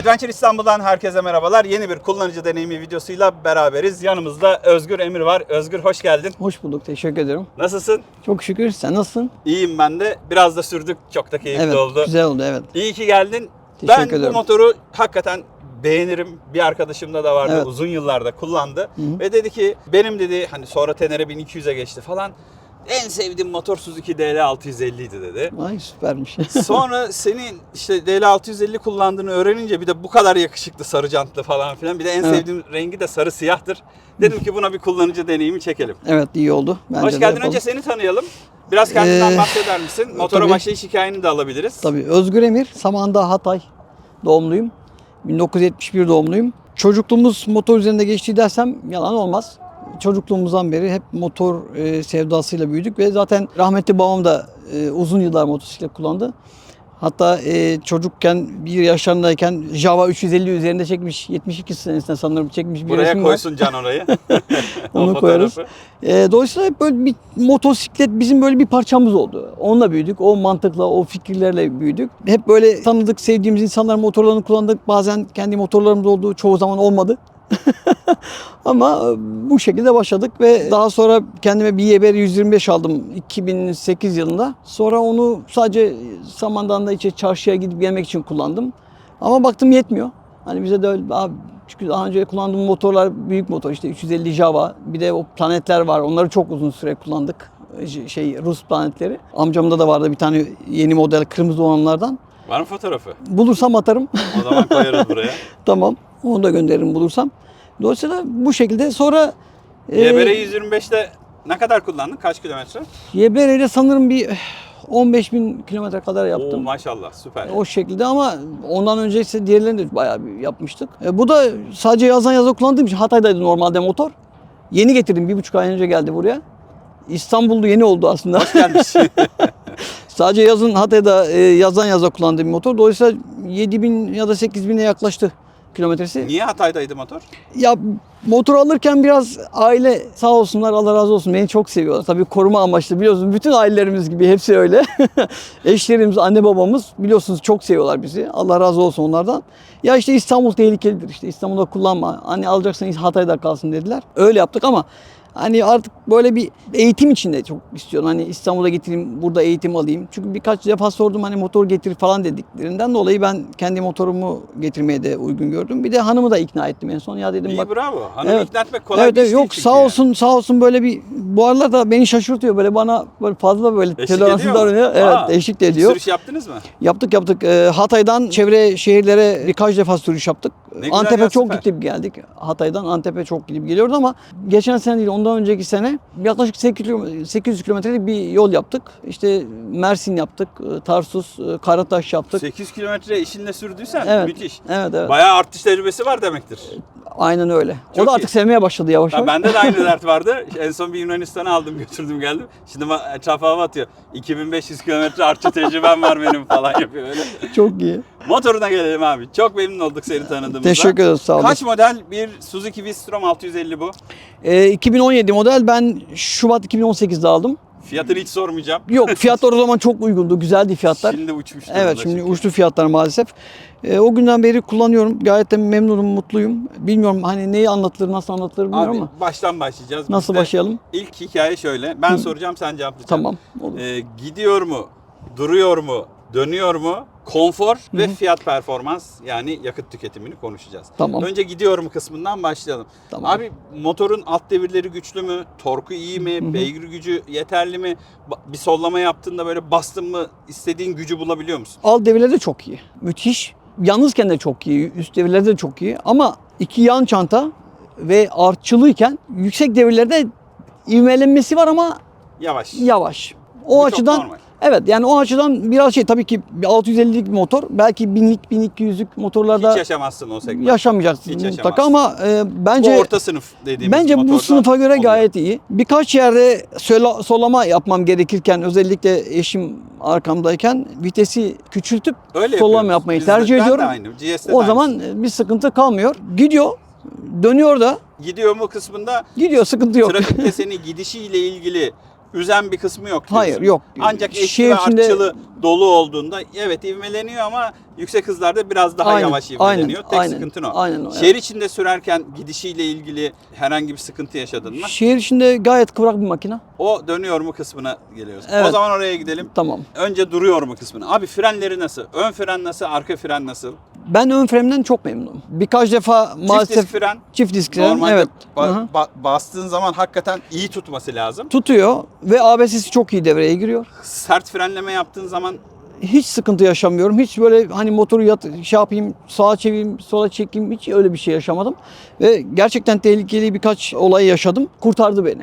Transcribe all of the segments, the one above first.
Adventure İstanbul'dan herkese merhabalar. Yeni bir kullanıcı deneyimi videosuyla beraberiz. Yanımızda Özgür Emir var. Özgür hoş geldin. Hoş bulduk. Teşekkür ederim. Nasılsın? Çok şükür. Sen nasılsın? İyiyim ben de. Biraz da sürdük. Çok da keyifli evet. oldu. Güzel oldu evet. İyi ki geldin. Teşekkür ben ederim. bu motoru hakikaten beğenirim. Bir arkadaşımda da vardı. Evet. Uzun yıllarda kullandı. hı. Ve dedi ki benim dedi hani sonra Tenere 1200'e geçti falan. En sevdiğim motor Suzuki DL 650 idi dedi. Ay süpermiş. Sonra senin işte DL650 kullandığını öğrenince bir de bu kadar yakışıklı sarı jantlı falan filan. Bir de en Evet. sevdiğim rengi de sarı siyahtır. Dedim ki buna bir kullanıcı deneyimi çekelim. evet iyi oldu. Bence Hoş geldin. yapalım. Önce seni tanıyalım. Biraz kendinden Ee, bahseder misin? Motora tabii. başlayış hikayeni de alabiliriz. Tabii Özgür Emir. Samandağ Hatay doğumluyum. 1971 doğumluyum. Çocukluğumuz motor üzerinde geçti dersem yalan olmaz. Çocukluğumuzdan beri hep motor e, sevdasıyla büyüdük ve zaten rahmetli babam da e, uzun yıllar motosiklet kullandı. Hatta e, çocukken bir yaşlarındayken Java 350 üzerinde çekmiş 72 senesinde sanırım çekmiş bir Buraya resim var. koysun Can orayı. Onu koyarız. E, dolayısıyla hep böyle bir motosiklet bizim böyle bir parçamız oldu. Onunla büyüdük. O mantıkla, o fikirlerle büyüdük. Hep böyle tanıdık, sevdiğimiz insanların motorlarını kullandık. Bazen kendi motorlarımız oldu. Çoğu zaman olmadı. Ama e, bu şekilde başladık ve daha sonra kendime bir YBR 125 aldım 2008 yılında. Sonra onu sadece Samandan da içe çarşıya gidip gelmek için kullandım. Ama baktım yetmiyor. Hani bize de öyle abi çünkü daha önce kullandığım motorlar büyük motor işte 350 Java bir de o planetler var onları çok uzun süre kullandık J- şey Rus planetleri. Amcamda da vardı bir tane yeni model kırmızı olanlardan. Var mı fotoğrafı? Bulursam atarım. O zaman koyarız buraya. tamam. Onu da gönderirim bulursam. Dolayısıyla bu şekilde sonra e, YBR 125'te ne kadar kullandın? Kaç kilometre? YBR ile sanırım bir eh, 15 bin kilometre kadar Oo, yaptım. maşallah süper. O şekilde ama ondan önce ise diğerlerini de bayağı bir yapmıştık. E, bu da sadece yazdan yaza kullandığım için Hatay'daydı normalde motor. Yeni getirdim bir buçuk ay önce geldi buraya. İstanbul'da yeni oldu aslında. Hoş gelmiş. sadece yazın Hatay'da e, yazdan yaza kullandığım bir motor. Dolayısıyla 7 bin ya da 8 bine yaklaştı kilometresi. Niye Hatay'daydı motor? Ya motor alırken biraz aile sağ olsunlar Allah razı olsun beni çok seviyorlar. Tabii koruma amaçlı biliyorsunuz bütün ailelerimiz gibi hepsi öyle. Eşlerimiz, anne babamız biliyorsunuz çok seviyorlar bizi. Allah razı olsun onlardan. Ya işte İstanbul tehlikelidir işte İstanbul'da kullanma. Hani alacaksan Hatay'da kalsın dediler. Öyle yaptık ama Hani artık böyle bir eğitim içinde çok istiyorum. Hani İstanbul'a getireyim, burada eğitim alayım. Çünkü birkaç defa sordum hani motor getir falan dediklerinden dolayı ben kendi motorumu getirmeye de uygun gördüm. Bir de hanımı da ikna ettim en son. Ya dedim İyi bak bravo. Hanımı Evet. ikna etmek kolay evet, bir değil yok sağ yani. olsun sağ olsun böyle bir bu aralar da beni şaşırtıyor böyle bana böyle fazla böyle toleranslı davranıyor. Evet Aa, eşlik de ediyor. sürüş yaptınız mı? Yaptık yaptık. Ee, Hatay'dan çevre şehirlere birkaç defa sürüş yaptık. Antep'e çok süper. gidip geldik. Hatay'dan Antep'e çok gidip geliyordu ama geçen sene değil ondan önceki sene yaklaşık 800 kilo- 800 kilometrelik bir yol yaptık. İşte Mersin yaptık, e, Tarsus, e, Karataş yaptık. 8 kilometre işinle sürdüysen Evet. müthiş. Evet evet. Bayağı artış tecrübesi var demektir. Aynen öyle. Çok o da iyi. artık sevmeye başladı yavaş Ya yavaş. bende de aynı dert vardı. En son bir Yunanistan'a aldım götürdüm geldim. Şimdi etrafa hava atıyor. 2500 kilometre artçı tecrübem var benim falan yapıyor öyle. Çok iyi. Motoruna gelelim abi. Çok memnun olduk seni tanıdığımızda. Teşekkür ederiz sağ olun. Kaç model bir Suzuki V-Strom 650 bu? Ee, 2017 model ben Şubat 2018'de aldım. Fiyatını hiç sormayacağım. Yok fiyatlar o zaman çok uygundu. Güzeldi fiyatlar. Şimdi uçmuş Evet şimdi çünkü. uçtu fiyatlar maalesef. Ee, o günden beri kullanıyorum. Gayet de memnunum, mutluyum. Bilmiyorum hani neyi anlatılır, nasıl anlatılır bilmiyorum Abi ama. baştan başlayacağız. Nasıl Bizde başlayalım? İlk hikaye şöyle. Ben soracağım sen cevaplayacaksın. Tamam. Olur. Ee, gidiyor mu? Duruyor mu? Dönüyor mu? Konfor ve fiyat performans yani yakıt tüketimini konuşacağız. Tamam. Önce gidiyor mu kısmından başlayalım. Tamam. Abi motorun alt devirleri güçlü mü? Torku iyi mi? Beygir gücü yeterli mi? Bir sollama yaptığında böyle bastın mı istediğin gücü bulabiliyor musun? Alt devirleri de çok iyi. Müthiş. Yalnızken de çok iyi. Üst devirleri de çok iyi. Ama iki yan çanta ve artçılıyken yüksek devirlerde ivmelenmesi var ama Yavaş. yavaş. O Bu çok açıdan normal. Evet yani o açıdan biraz şey tabii ki bir 650'lik motor belki 1000'lik 1200'lük motorlarda Hiç yaşamazsın o segment. yaşamayacaksın Hiç mutlaka yaşamazsın. ama e, Bu bence orta sınıf dediğimiz bence bu sınıfa göre oluyor. gayet iyi. Birkaç yerde sola- solama yapmam gerekirken özellikle eşim arkamdayken vitesi küçültüp Öyle solama yapmayı Biz de- tercih ben de ediyorum. aynı. GS'de O de zaman aynısı. bir sıkıntı kalmıyor. Gidiyor, dönüyor da gidiyor mu kısmında gidiyor sıkıntı yok. trafikte seni gidişiyle ilgili üzen bir kısmı yok. diyorsun. Hayır yok. Ancak eşli Şehir ve içinde- artçılı dolu olduğunda evet ivmeleniyor ama yüksek hızlarda biraz daha Aynen, yavaş aynen, ivmeleniyor. Tek aynen, sıkıntın o. aynen o, Şehir evet. içinde sürerken gidişiyle ilgili herhangi bir sıkıntı yaşadın mı? Şehir içinde gayet kıvrak bir makine. O dönüyor mu kısmına geliyoruz. O Evet. zaman oraya gidelim. Tamam. Önce duruyor mu kısmına. Abi frenleri nasıl? Ön fren nasıl? Arka fren nasıl? Ben ön freninden çok memnunum. Birkaç defa Çift maalesef disk fren. çift disk fren, Normalde evet. ba- ba- bastığın zaman hakikaten iyi tutması lazım. Tutuyor ve ABS'si çok iyi devreye giriyor. Sert frenleme yaptığın zaman Hiç sıkıntı yaşamıyorum. Hiç böyle hani motoru yat, şey yapayım, sağa çevireyim, sola çekeyim hiç öyle bir şey yaşamadım. Ve gerçekten tehlikeli birkaç olay yaşadım. Kurtardı beni.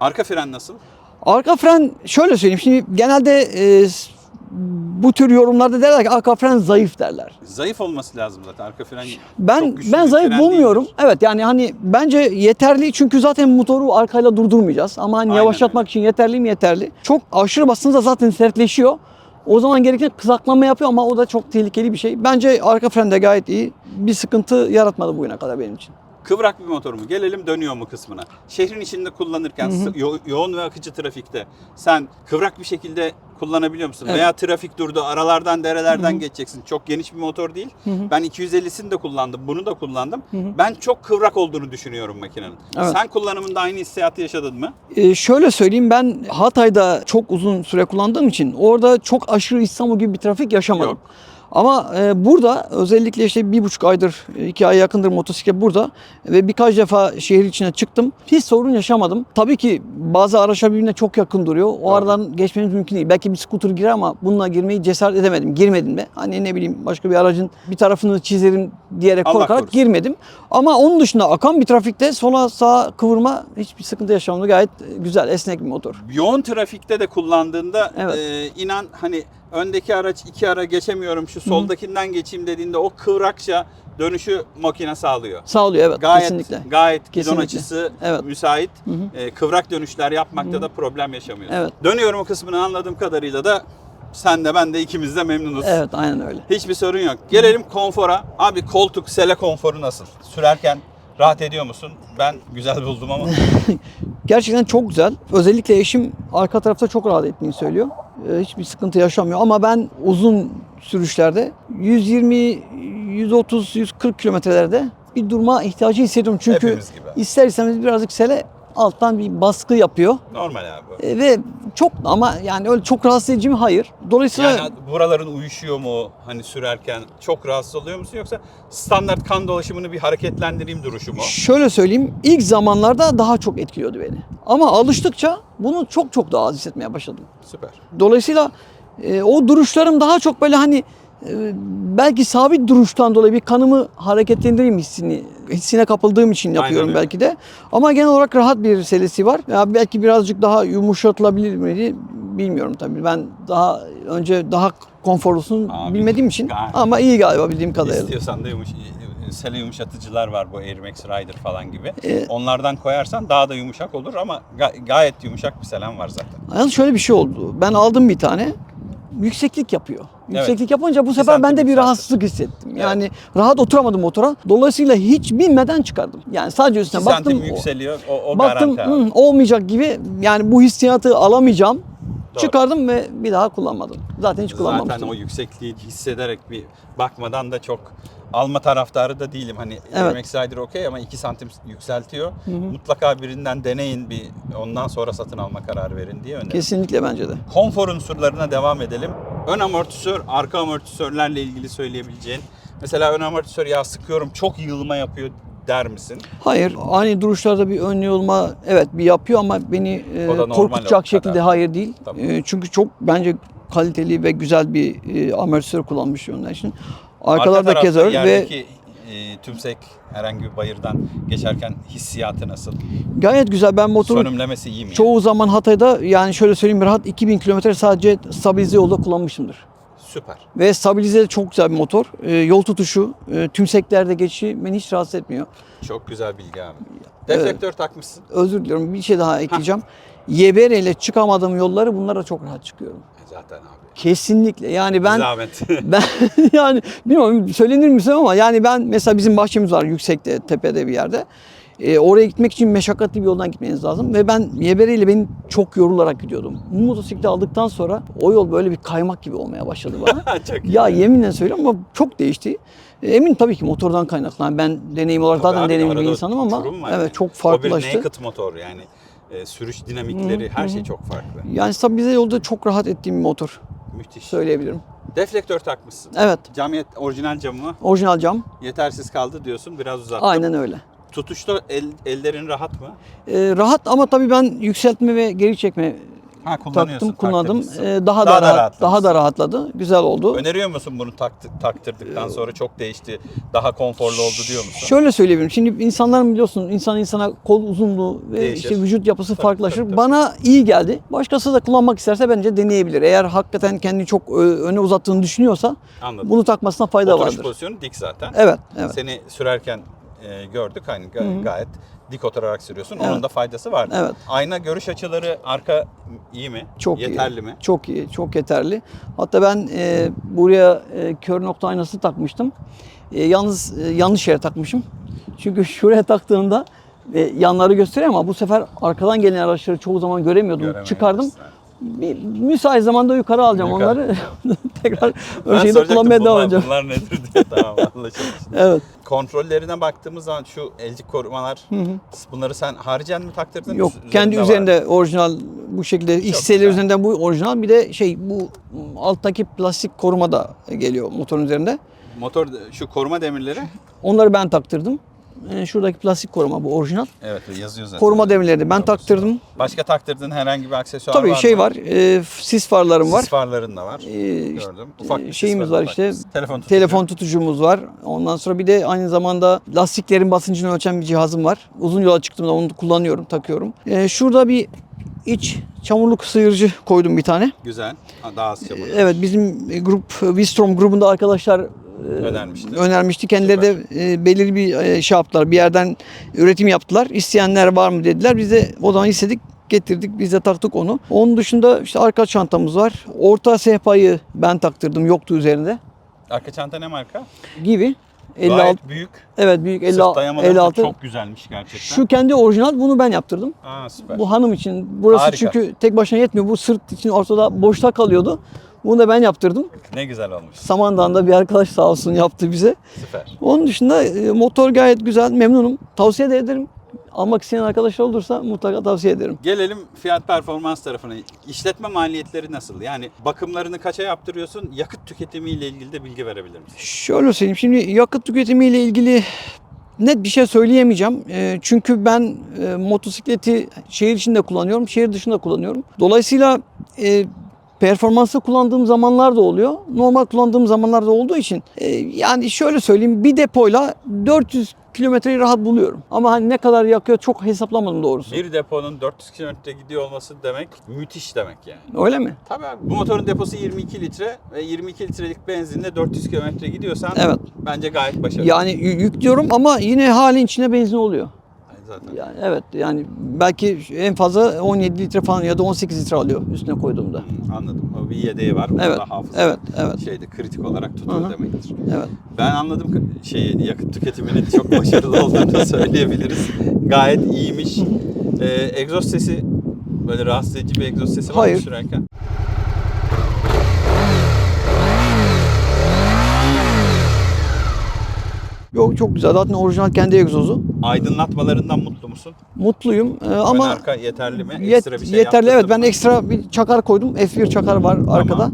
arka fren nasıl? Arka fren şöyle söyleyeyim. Şimdi genelde e, bu tür yorumlarda derler ki arka fren zayıf derler. Zayıf olması lazım zaten. Arka fren Ben ben zayıf bulmuyorum. değildir. Evet yani hani bence yeterli çünkü zaten motoru arkayla durdurmayacağız. Ama hani Aynen yavaşlatmak öyle. için yeterli mi yeterli. Çok aşırı bastığınızda zaten sertleşiyor. O zaman gereken kızaklama yapıyor ama o da çok tehlikeli bir şey. Bence arka fren de gayet iyi. Bir sıkıntı yaratmadı bugüne kadar benim için. Kıvrak bir motor mu? Gelelim dönüyor mu kısmına. Şehrin içinde kullanırken yo- yoğun ve akıcı trafikte sen kıvrak bir şekilde kullanabiliyor musun? Evet. Veya trafik durdu, aralardan, derelerden geçeceksin. Çok geniş bir motor değil. Ben 250'sini de kullandım, bunu da kullandım. Ben çok kıvrak olduğunu düşünüyorum makinenin. Evet. Sen kullanımında aynı hissiyatı yaşadın mı? Ee, şöyle söyleyeyim ben Hatay'da çok uzun süre kullandığım için orada çok aşırı İstanbul gibi bir trafik yaşamadım. Yok. Ama e, burada özellikle işte bir buçuk aydır, iki ay yakındır motosiklet burada ve birkaç defa şehir içine çıktım. Hiç sorun yaşamadım. Tabii ki bazı araçlar birbirine çok yakın duruyor. O Doğru. aradan geçmeniz mümkün değil. Belki bir scooter girer ama bununla girmeyi cesaret edemedim. Girmedim de. Hani ne bileyim başka bir aracın bir tarafını çizerim diyerek Allah korkarak korusun. girmedim. Ama onun dışında akan bir trafikte sola sağa kıvırma hiçbir sıkıntı yaşamadım. Gayet güzel, esnek bir motor. Yoğun trafikte de kullandığında Evet. e, inan hani öndeki araç iki ara geçemiyorum şu soldakinden geçeyim dediğinde o kıvrakça dönüşü makine sağlıyor. Sağlıyor evet Gayet kesinlikle. gayet gidon Kesinlikle. açısı Evet. müsait. E, kıvrak dönüşler yapmakta da problem yaşamıyorsun. Evet. Dönüyorum o kısmını anladığım kadarıyla da sen de ben de ikimiz de memnunuz. Evet aynen öyle. Hiçbir sorun yok. Gelelim konfora. Abi koltuk sele konforu nasıl? Sürerken rahat ediyor musun? Ben güzel buldum ama. Gerçekten çok güzel. Özellikle eşim arka tarafta çok rahat ettiğini söylüyor. Ee, hiçbir sıkıntı yaşamıyor ama ben uzun sürüşlerde 120, 130, 140 kilometrelerde bir durma ihtiyacı hissediyorum. Çünkü Hepimiz gibi. ister istemez birazcık sele alttan bir baskı yapıyor. Normal abi. Ee, ve çok ama yani öyle çok rahatsız edici mi? Hayır. Dolayısıyla Yani buraların uyuşuyor mu hani sürerken çok rahatsız oluyor musun yoksa standart kan dolaşımını bir hareketlendireyim duruşu mu? Şöyle söyleyeyim, ilk zamanlarda daha çok etkiliyordu beni. Ama alıştıkça bunu çok çok daha az hissetmeye başladım. Süper. Dolayısıyla e, o duruşlarım daha çok böyle hani e, belki sabit duruştan dolayı bir kanımı hareketlendireyim hissini hissine kapıldığım için yapıyorum öyle. belki de. Ama genel olarak rahat bir selesi var. Ya belki birazcık daha yumuşatılabilir miydi bilmiyorum tabii. Ben daha önce daha konforlusunu Abi, bilmediğim için gayet- ama iyi galiba bildiğim kadarıyla. İstiyorsan da yumuş, sele yumuşatıcılar var bu Air Max Rider falan gibi. Ee, Onlardan koyarsan daha da yumuşak olur ama ga- gayet yumuşak bir selen var zaten. Yalnız şöyle bir şey oldu. Ben aldım bir tane. Yükseklik yapıyor. Yükseklik yapınca bu sefer ben de bir rahatsızlık hissettim. Yani rahat oturamadım motora. Dolayısıyla hiç binmeden çıkardım. Yani sadece üstüne 2 baktım. santim yükseliyor o, o Baktım garanti abi. "Hı, olmayacak gibi yani bu hissiyatı alamayacağım. Doğru. Çıkardım ve bir daha kullanmadım. Zaten hiç Zaten kullanmamıştım. o yüksekliği hissederek bir bakmadan da çok alma taraftarı da değilim. Hani Evet. Max Rider okey ama 2 santim yükseltiyor. Mutlaka birinden deneyin bir ondan sonra satın alma kararı verin diye öneririm. Kesinlikle bence de. Konfor unsurlarına devam edelim. Ön amortisör, arka amortisörlerle ilgili söyleyebileceğin. Mesela ön amortisör ya sıkıyorum çok yığılma yapıyor der misin? Hayır, ani duruşlarda bir ön yolma evet bir yapıyor ama beni e, korkutacak şekilde kadar. hayır değil. Tamam. E, çünkü çok bence kaliteli ve güzel bir e, amortisör kullanmış onlar için. Arkalarda Arka öyle ve e, tümsek herhangi bir bayırdan geçerken hissiyatı nasıl? gayet güzel. Ben motoru Sönümlemesi iyi mi? çoğu zaman Hatay'da yani şöyle söyleyeyim rahat 2000 kilometre sadece stabilize yolda kullanmışımdır. Süper. Ve stabilize de çok güzel bir motor. E, yol tutuşu, e, tümseklerde geçişi beni hiç rahatsız etmiyor. Çok güzel bilgi abi. Deflektör takmışsın. Özür diliyorum bir şey daha ekleyeceğim. YBR ile çıkamadığım yolları bunlara çok rahat çıkıyorum. E Zaten abi. Kesinlikle. Yani ben Zahmet. ben yani bilmiyorum söylenir mi ama yani ben mesela bizim bahçemiz var yüksekte tepede bir yerde. E, oraya gitmek için meşakkatli bir yoldan gitmeniz lazım. Ve ben YBR ile beni çok yorularak gidiyordum. Bu motosikleti aldıktan sonra o yol böyle bir kaymak gibi olmaya başladı bana. Çok iyi. ya yeminle söylüyorum ama çok değişti. E, Emin tabii ki motordan kaynaklanan. Ben deneyim olarak Tabii zaten deneyimli bir insanım ama evet yani. çok O bir farklılaştı. naked motor yani e, sürüş dinamikleri her şey çok farklı. Yani tabii bize yolda çok rahat ettiğim bir motor Müthiş. söyleyebilirim. Deflektör takmışsın. Evet. Cam orijinal camı Orijinal cam. yetersiz kaldı diyorsun. Biraz uzattım. Aynen öyle. Tutuşta el, ellerin rahat mı? Ee, rahat ama tabii ben yükseltme ve geri çekme Ha taktım, kullandım. Ee, daha, Daha da, da rahat, daha da rahatladı. Güzel oldu. Öneriyor musun bunu taktı, taktırdıktan sonra çok değişti, daha konforlu oldu diyor musun? Şöyle söyleyebilirim. Şimdi insanların biliyorsun insan insana kol uzunluğu ve Değişir. işte vücut yapısı Tabii, farklılaşır. tabii, tabii. Bana iyi geldi. Başkası da kullanmak isterse bence deneyebilir. Eğer hakikaten kendini çok ö- öne uzattığını düşünüyorsa Anladım. bunu takmasına fayda Oturuş vardır. pozisyonu dik zaten. Evet, evet. Seni sürerken e, gördük hani ga- gayet dik oturarak sürüyorsun. Onun Evet. da faydası var. Evet. Ayna görüş açıları arka iyi mi? Çok Yeterli iyi. mi? Çok iyi, çok yeterli. Hatta ben e, buraya e, kör nokta aynası takmıştım. E, yalnız e, yanlış yere takmışım. Çünkü şuraya taktığımda e, yanları gösteriyor ama bu sefer arkadan gelen araçları çoğu zaman göremiyordum. Çıkardım. Bir, müsait zamanda yukarı alacağım Yukarı. onları. Tekrar şeyde soracaktım kullanmaya devam edeceğim. bunlar nedir diye tamam anlaşılmış. Evet. Kontrollerine baktığımız zaman şu elcik korumalar bunları sen haricen mi taktırdın? Yok Üz- kendi var. üzerinde orijinal bu şekilde güzel. üzerinden bu orijinal bir de şey bu alttaki plastik koruma da geliyor motorun üzerinde. Motor şu koruma demirleri. Onları ben taktırdım. Ee, şuradaki plastik koruma bu orijinal. Evet yazıyor zaten. Koruma demirleri de ben taktırdım. Başka taktırdığın herhangi bir aksesuar Tabii var şey mı? var. e, sis farlarım var. Sis farların da var. İşte, Gördüm. Ufak bir şeyimiz var işte. Telefon tutucu. Telefon tutucumuz var. Ondan sonra bir de aynı zamanda lastiklerin basıncını ölçen bir cihazım var. Uzun yola çıktığımda onu kullanıyorum, takıyorum. Ee, şurada bir iç çamurluk sıyırıcı koydum bir tane. Güzel. Ha, Daha az çabuk. Evet bizim grup Vistrom grubunda arkadaşlar e, Önermişti. önermişti. Kendileri de e, belirli bir e, şey yaptılar. Bir yerden üretim yaptılar. İsteyenler var mı dediler. Biz de o zaman istedik getirdik. Biz de taktık onu. Onun dışında işte arka çantamız var. Orta sehpayı ben taktırdım. Yoktu üzerinde. Arka çanta ne marka? Gibi. 56. Gayet büyük. Evet büyük 50, Sırt dayamaları da 56. çok güzelmiş gerçekten. Şu kendi orijinal bunu ben yaptırdım. Aa süper. Bu hanım için. Burası Harika. çünkü tek başına yetmiyor. Bu sırt için ortada boşta kalıyordu. Bunu da ben yaptırdım. Ne güzel olmuş. Samandağ'da bir arkadaş sağ olsun yaptı bize. Süper. Onun dışında e, motor gayet güzel, memnunum. Tavsiye de ederim. Almak isteyen arkadaşlar olursa mutlaka tavsiye ederim. Gelelim fiyat performans tarafına. İşletme maliyetleri nasıl? Yani bakımlarını kaça yaptırıyorsun? Yakıt tüketimiyle ilgili de bilgi verebilir misin? Şöyle söyleyeyim, şimdi yakıt tüketimiyle ilgili net bir şey söyleyemeyeceğim. E, çünkü ben e, motosikleti şehir içinde kullanıyorum, şehir dışında kullanıyorum. Dolayısıyla e, performansı kullandığım zamanlar da oluyor. Normal kullandığım zamanlar da olduğu için e, yani şöyle söyleyeyim bir depoyla 400 kilometreyi rahat buluyorum. Ama hani ne kadar yakıyor çok hesaplamadım doğrusu. Bir deponun 400 kilometre gidiyor olması demek müthiş demek yani. Öyle mi? Tabii abi, bu motorun deposu 22 litre ve 22 litrelik benzinle 400 kilometre gidiyorsan Evet. bence gayet başarılı. Yani yü- yüklüyorum ama yine halin içine benzin oluyor. Zaten. Yani evet yani belki en fazla 17 litre falan ya da 18 litre alıyor üstüne koyduğumda. Anladım. O bir yedeği var. O Evet, da hafıza evet, evet. şeyde kritik olarak tutuyor demektir. Evet. Ben anladım ki şeyi yakıt tüketiminin çok başarılı olduğunu söyleyebiliriz. Gayet iyiymiş. Ee, egzoz sesi böyle rahatsız edici bir egzoz sesi var mı Hayır. sürerken? Yok çok güzel. Zaten orijinal kendi egzozu. Aydınlatmalarından mutlu musun? Mutluyum Ee, Ön ama arka yeterli mi? yet- Ekstra bir şey yeterli evet. yaptırdın Ben mı? ekstra bir çakar koydum. F1 çakar var arkada.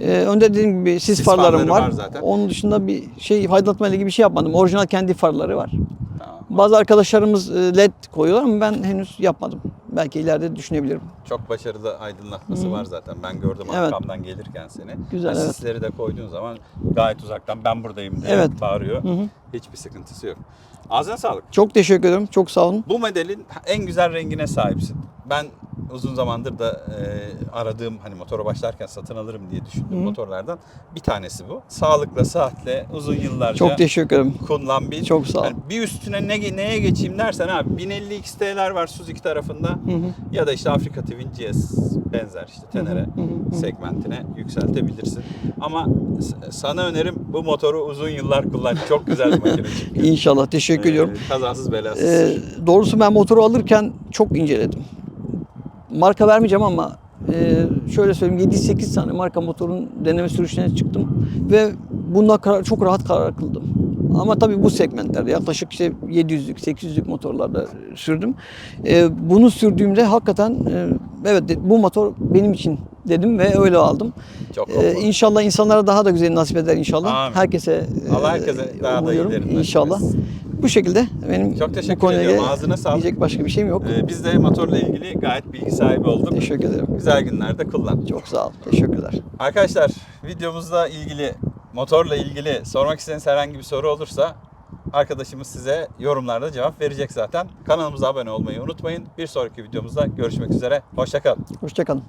Ee, önde dediğim gibi sis, Sis farlarım farları var. var zaten. Onun dışında bir şey aydınlatma ile ilgili bir şey yapmadım. Orijinal kendi farları var. Tamam. Bazı arkadaşlarımız e, led koyuyorlar ama ben henüz yapmadım. Belki ileride düşünebilirim. Çok başarılı aydınlatması var zaten. Ben gördüm Evet. arkamdan gelirken seni. Güzel, Ve evet. Sisleri de koyduğun zaman gayet uzaktan ben buradayım diye Evet. bağırıyor. Hı hı. Hiçbir sıkıntısı yok. Ağzına sağlık. Çok teşekkür ederim. Çok sağ olun. Bu modelin en güzel rengine sahipsin. Ben uzun zamandır da e, aradığım hani motora başlarken satın alırım diye düşündüğüm Hı. motorlardan bir tanesi bu. Sağlıkla, sıhhatle uzun yıllarca Çok teşekkür ederim. kullanılan bir. Çok sağ ol. Hani bir üstüne ne, neye geçeyim dersen abi 1050 XT'ler var Suzuki tarafında Hı hı. ya da işte Afrika Twin GS benzer işte Tenere Hı hı, hı segmentine yükseltebilirsin. Ama sana önerim bu motoru uzun yıllar kullan. Çok güzel bir makine çünkü. İnşallah teşekkür Ee, ediyorum. Kazasız belasız. Ee, doğrusu ben motoru alırken çok inceledim. Marka vermeyeceğim ama e, şöyle söyleyeyim 7-8 tane marka motorun deneme sürüşüne çıktım ve bunda karar, çok rahat karar kıldım. Ama tabii bu segmentlerde yaklaşık işte 700'lük 800'lük motorlarda sürdüm. E, bunu sürdüğümde hakikaten e, evet bu motor benim için dedim ve öyle aldım. Çok Ee, inşallah insanlara daha da güzel nasip eder inşallah. Amin. Herkese Allah e, herkese daha da umuyorum. iyilerini nasip İnşallah. Bu şekilde benim Çok teşekkür bu konuya ediyorum. Ağzına sağlık. diyecek başka bir şeyim yok. Ee, biz de motorla ilgili gayet bilgi sahibi olduk. Teşekkür ederim. Güzel günlerde kullan. Çok sağ ol. Teşekkürler. Arkadaşlar videomuzla ilgili motorla ilgili sormak istediğiniz herhangi bir soru olursa arkadaşımız size yorumlarda cevap verecek zaten. Kanalımıza abone olmayı unutmayın. Bir sonraki videomuzda görüşmek üzere. Hoşçakalın. Hoşçakalın.